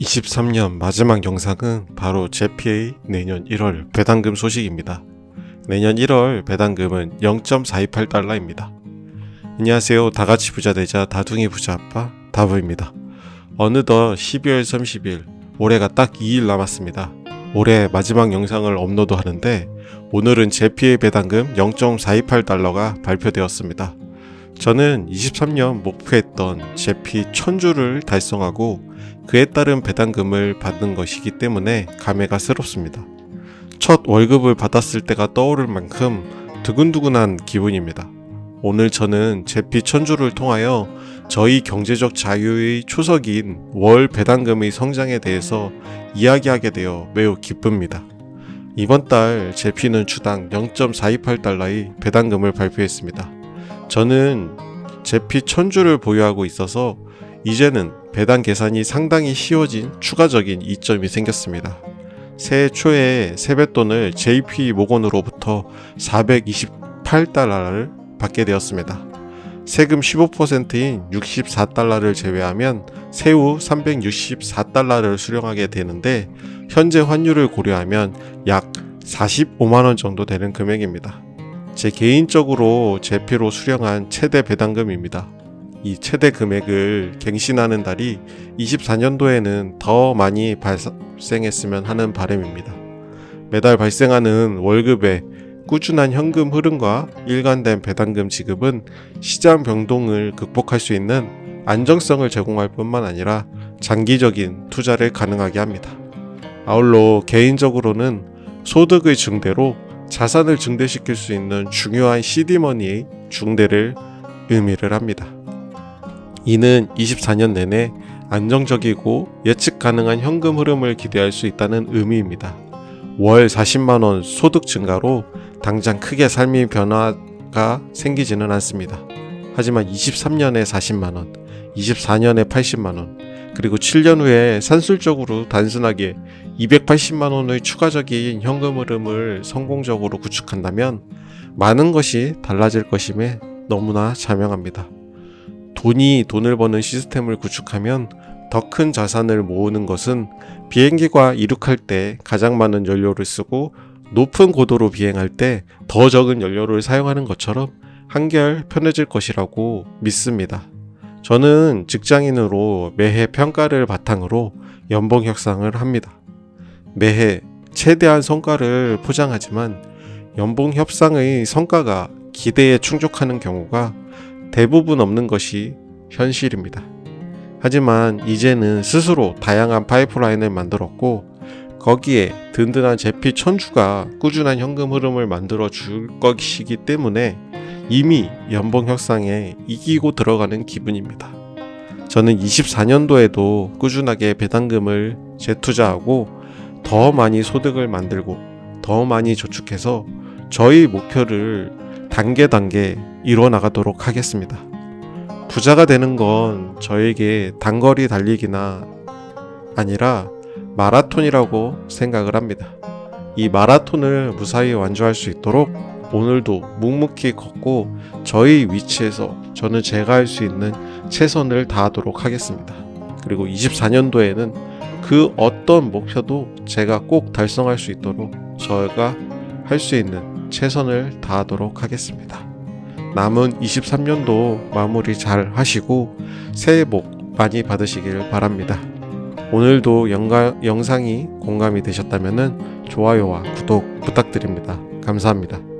23년 마지막 영상은 바로 제피의 내년 1월 배당금 소식입니다. 내년 1월 배당금은 0.428달러입니다. 안녕하세요. 다같이 부자 되자 다둥이 부자 아빠 다부입니다. 어느덧 12월 30일 올해가 딱 2일 남았습니다. 올해 마지막 영상을 업로드 하는데 오늘은 제피의 배당금 0.428달러가 발표되었습니다. 저는 23년 목표했던 제피 1000주를 달성하고 그에 따른 배당금을 받는 것이기 때문에 감회가 새롭습니다. 첫 월급을 받았을 때가 떠오를 만큼 두근두근한 기분입니다. 오늘 저는 제피 천주를 통하여 저희 경제적 자유의 초석인 월 배당금의 성장에 대해서 이야기하게 되어 매우 기쁩니다. 이번 달 제피는 주당 0.428달러의 배당금을 발표했습니다. 저는 제피 천주를 보유하고 있어서 이제는 배당 계산이 상당히 쉬워진 추가적인 이점이 생겼습니다. 새해 초에 세뱃돈을 JP 모건으로부터 428달러를 받게 되었습니다. 세금 15%인 64달러를 제외하면 세후 364달러를 수령하게 되는데 현재 환율을 고려하면 약 45만원 정도 되는 금액입니다. 제 개인적으로 제피로 수령한 최대 배당금입니다. 이 최대 금액을 갱신하는 달이 24년도에는 더 많이 발생했으면 하는 바람입니다. 매달 발생하는 월급의 꾸준한 현금 흐름과 일관된 배당금 지급은 시장 변동을 극복할 수 있는 안정성을 제공할 뿐만 아니라 장기적인 투자를 가능하게 합니다. 아울러 개인적으로는 소득의 증대로 자산을 증대시킬 수 있는 중요한 CD머니의 중대를 의미를 합니다. 이는 24년 내내 안정적이고 예측 가능한 현금 흐름을 기대할 수 있다는 의미입니다. 월 40만원 소득 증가로 당장 크게 삶의 변화가 생기지는 않습니다. 하지만 23년에 40만원, 24년에 80만원, 그리고 7년 후에 산술적으로 단순하게 280만원의 추가적인 현금 흐름을 성공적으로 구축한다면 많은 것이 달라질 것임에 너무나 자명합니다. 돈이 돈을 버는 시스템을 구축하면 더 큰 자산을 모으는 것은 비행기가 이륙할 때 가장 많은 연료를 쓰고 높은 고도로 비행할 때 더 적은 연료를 사용하는 것처럼 한결 편해질 것이라고 믿습니다. 저는 직장인으로 매해 평가를 바탕으로 연봉 협상을 합니다. 매해 최대한 성과를 포장하지만 연봉 협상의 성과가 기대에 충족하는 경우가 대부분 없는 것이 현실입니다. 하지만 이제는 스스로 다양한 파이프라인을 만들었고 거기에 든든한 제피 천주가 꾸준한 현금 흐름을 만들어 줄 것이기 때문에 이미 연봉 협상에 이기고 들어가는 기분입니다. 저는 24년도에도 꾸준하게 배당금을 재투자하고 더 많이 소득을 만들고 더 많이 저축해서 저희 목표를 단계 단계 이루어 나가도록 하겠습니다. 부자가 되는 건 저에게 단거리 달리기나 아니라 마라톤이라고 생각을 합니다. 이 마라톤을 무사히 완주할 수 있도록 오늘도 묵묵히 걷고 저희 위치에서 저는 제가 할 수 있는 최선을 다하도록 하겠습니다. 그리고 24년도에는 그 어떤 목표도 제가 꼭 달성할 수 있도록 저가 할 수 있는 최선을 다하도록 하겠습니다. 남은 23년도 마무리 잘 하시고 새해 복 많이 받으시길 바랍니다. 오늘도 영가, 영상이 공감이 되셨다면 좋아요와 구독 부탁드립니다. 감사합니다.